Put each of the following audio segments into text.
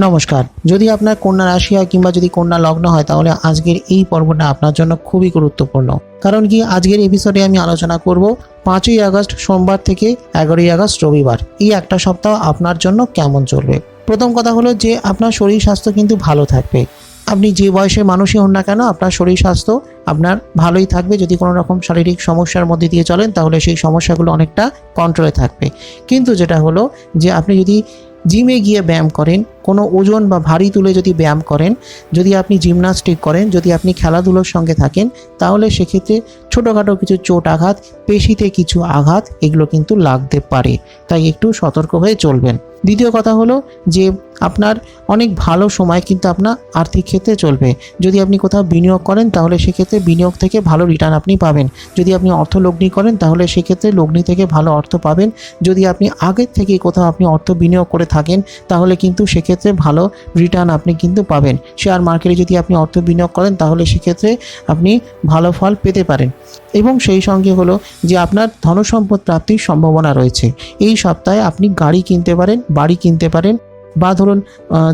নমস্কার। যদি আপনার কন্যা রাশি হয় কিংবা যদি কন্যা লগ্ন হয়, তাহলে আজকের এই পর্বটা আপনার জন্য খুবই গুরুত্বপূর্ণ। কারণ কি, আজকের এপিসোডে আমি আলোচনা করব পাঁচই আগস্ট, সোমবার থেকে এগারোই আগস্ট, রবিবার। এই একটা সপ্তাহ আপনার জন্য কেমন চলবে? প্রথম কথা হলো যে, আপনার শরীর স্বাস্থ্য কিন্তু ভালো থাকবে। আপনি যে বয়সের মানুষই হন না কেন, আপনার শরীর স্বাস্থ্য আপনার ভালোই থাকবে। যদি কোনো রকম শারীরিক সমস্যার মধ্যে দিয়ে চলেন, তাহলে সেই সমস্যাগুলো অনেকটা কন্ট্রোলে থাকবে। কিন্তু যেটা হলো যে, আপনি যদি জিমে গিয়ে ব্যায়াম করেন, কোনো ওজন বা ভারী তুলে যদি ব্যায়াম করেন, যদি আপনি জিমনাস্টিক করেন, যদি আপনি খেলাধুলোর সঙ্গে থাকেন, তাহলে সেক্ষেত্রে ছোটোখাটো কিছু চোট আঘাত, পেশিতে কিছু আঘাত, এগুলো কিন্তু লাগতে পারে। তাই একটু সতর্ক হয়ে চলবেন। দ্বিতীয় কথা হলো যে, আপনার অনেক ভালো সময় কিন্তু আপনার আর্থিক ক্ষেত্রে চলবে। যদি আপনি কোথাও বিনিয়োগ করেন, তাহলে সেক্ষেত্রে বিনিয়োগ থেকে ভালো রিটার্ন আপনি পাবেন। যদি আপনি অর্থ লগ্নি করেন, তাহলে সেক্ষেত্রে লগ্নি থেকে ভালো অর্থ পাবেন। যদি আপনি আগের থেকে কোথাও আপনি অর্থ বিনিয়োগ করে থাকেন তাহলে কিন্তু সেক্ষেত্রে ভালো রিটার্ন আপনি কিন্তু পাবেন। শেয়ার মার্কেটে যদি আপনি অর্থ বিনিয়োগ করেন, তাহলে সেক্ষেত্রে আপনি ভালো ফল পেতে পারেন। এবং সেই সঙ্গে হলো যে আপনার ধনসম্পদ প্রাপ্তির সম্ভাবনা রয়েছে। এই সপ্তাহে আপনি গাড়ি কিনতে পারেন, বাড়ি কিনতে পারেন, বা ধরুন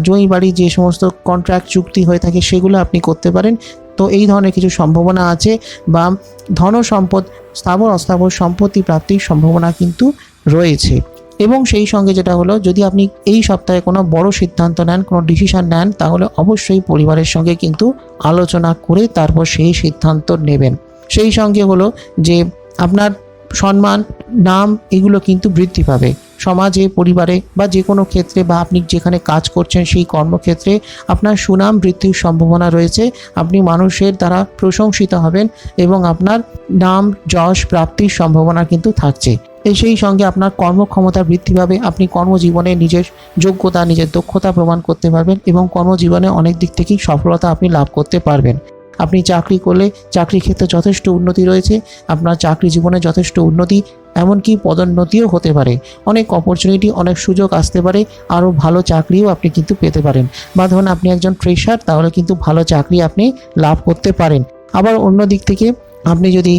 জমি বাড়ি যে সমস্ত কন্ট্রাক্ট চুক্তি হয়ে থাকে, সেগুলো আপনি করতে পারেন। তো এই ধরনের কিছু সম্ভাবনা আছে, বা ধন সম্পদ স্থাবর অস্থাবর সম্পত্তি প্রাপ্তির সম্ভাবনা কিন্তু রয়েছে। এবং সেই সঙ্গে যেটা হলো, যদি আপনি এই সপ্তাহে কোনো বড় সিদ্ধান্ত নেন, কোনো ডিসিশন নেন, তাহলে অবশ্যই পরিবারের সঙ্গে কিন্তু আলোচনা করে তারপর সেই সিদ্ধান্ত নেবেন। সেই সঙ্গে হলো যে আপনার সম্মান, নাম এগুলো কিন্তু বৃদ্ধি পাবে। সমাজে, পরিবারে বা যে কোনো ক্ষেত্রে বা আপনি যেখানে কাজ করছেন সেই কর্মক্ষেত্রে আপনার সুনাম বৃদ্ধির সম্ভাবনা রয়েছে। আপনি মানুষের দ্বারা প্রশংসিত হবেন এবং আপনার নাম, যশ, প্রাপ্তির সম্ভাবনা কিন্তু থাকছে। সেই সঙ্গে আপনার কর্মক্ষমতা বৃদ্ধি পাবে। আপনি কর্মজীবনে নিজের যোগ্যতা, নিজের দক্ষতা প্রমাণ করতে পারবেন এবং কর্মজীবনে অনেক দিক থেকেই সফলতা আপনি লাভ করতে পারবেন। আপনি চাকরি করলে চাকরির ক্ষেত্রে যথেষ্ট উন্নতি রয়েছে, আপনার চাকরি জীবনে যথেষ্ট উন্নতি, এমনকি পদোন্নতিও হতে পারে। অনেক অপরচুনিটি অনেক সুযোগ আসতে পারে, আরও ভালো চাকরিও আপনি কিন্তু পেতে পারেন। বা ধরুন আপনি একজন ফ্রেশার তাহলে কিন্তু ভালো চাকরি আপনি লাভ করতে পারেন। আবার অন্য দিক থেকে আপনি যদি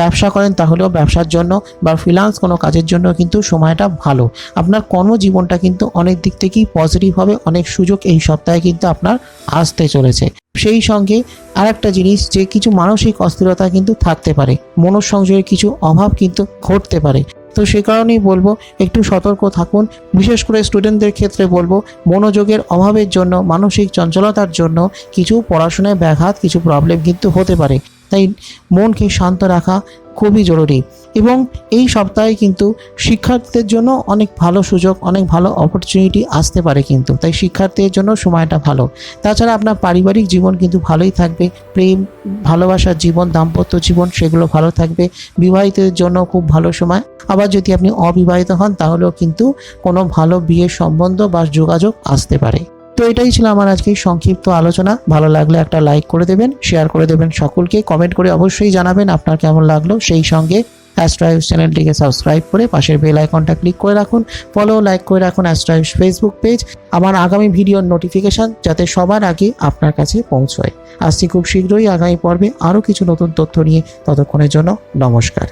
ব্যবসা করেন তাহলেও ব্যবসার জন্য বা ফ্রিলান্স কোনো কাজের জন্য কিন্তু সময়টা ভালো। আপনার কর্মজীবনটা কিন্তু অনেক দিক থেকেই পজিটিভ হবে, অনেক সুযোগ এই সপ্তাহে কিন্তু আপনার আসতে চলেছে। সেই সঙ্গে আর একটা জিনিস যে কিছু মানসিক অস্থিরতা কিন্তু থাকতে পারে মনোসংযোগের কিছু অভাব কিন্তু ঘটতে পারে। তো সে কারণেই বলব, একটু সতর্ক থাকুন। বিশেষ করে স্টুডেন্টদের ক্ষেত্রে বলব, মনোযোগের অভাবের জন্য, মানসিক চঞ্চলতার জন্য কিছু পড়াশোনায় ব্যাঘাত, কিছু প্রবলেম কিন্তু হতে পারে। তাই মনকে শান্ত রাখা খুবই জরুরি। এবং এই সপ্তাহে কিন্তু শিক্ষার্থীদের জন্য অনেক ভালো সুযোগ, অনেক ভালো অপরচুনিটি আসতে পারে কিন্তু। তাই শিক্ষার্থীদের জন্য সময়টা ভালো। তাছাড়া আপনার পারিবারিক জীবন কিন্তু ভালোই থাকবে। প্রেম ভালোবাসার জীবন, দাম্পত্য জীবন সেগুলো ভালো থাকবে। বিবাহিতদের জন্য খুব ভালো সময়। আবার যদি আপনি অবিবাহিত হন তাহলেও কিন্তু কোনো ভালো বিয়ের সম্বন্ধ বা যোগাযোগ আসতে পারে। তো এটাই ছিল আমার আজকে সংক্ষিপ্ত আলোচনা। ভালো লাগলে একটা লাইক করে দেবেন শেয়ার করে দেবেন সকলকে। কমেন্ট করে অবশ্যই জানাবেন আপনার কেমন লাগল। সেই সঙ্গে অ্যাস্ট্রাইভ চ্যানেলটিকে সাবস্ক্রাইব করে পাশের বেল আইকনটা ক্লিক করে রাখুন। ফলো লাইক করে রাখুন অ্যাস্ট্রাইভ ফেসবুক পেজ আমার আগামী ভিডিওর নোটিফিকেশন যাতে সবার আগে আপনার কাছে পৌঁছয়। আসছি খুব শীঘ্রই আগামী পর্বে আরও কিছু নতুন তথ্য নিয়ে। ততক্ষণের জন্য নমস্কার।